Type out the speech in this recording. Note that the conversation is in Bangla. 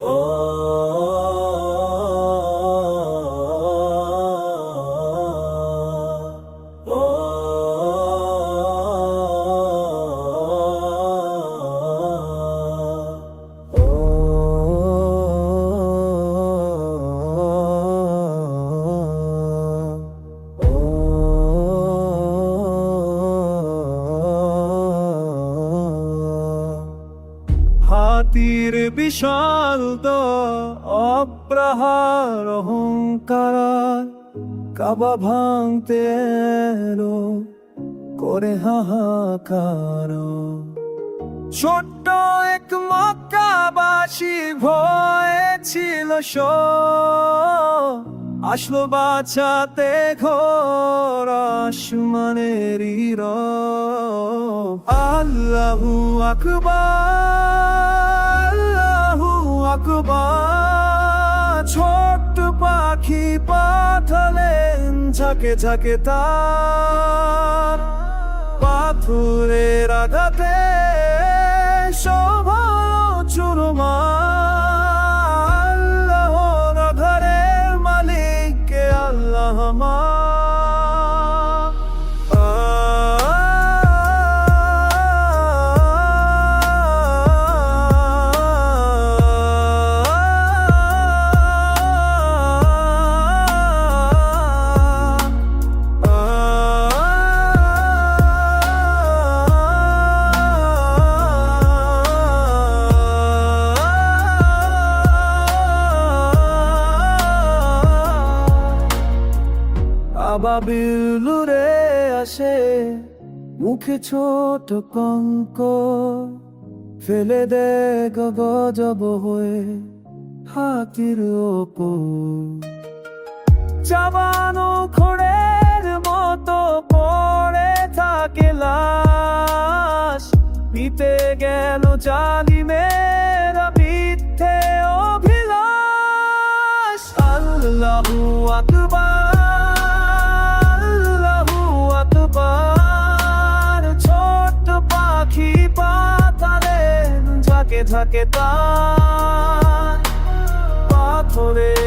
Oh. হাতির বিশাল অপ্রহার অহংকার, কাবা ভাঙতে করে হাহাকার। ছোট্ট এক মক্কাবাসী ভয়ে ছিল আসলো বাঁচাতে ঘোর আসমানের আল্লাহু আকবার। আকবার, ছোট্ট পাখি পাঠালেন ঝাঁকে ঝাঁকে তার। পাথরের আঘাতে শোভালো চুরমা আল্লাহর ঘরের মালিককে আল্লাহ মা আবাবিলুরে আসে, মুখে ছোট কঙ্ক ফেলে দে গজব হয়ে হাতির চাবানো খড়ের মতো পড়ে থাকে লাশ, পিতে গেল জালিমের থাকে তা পাথরে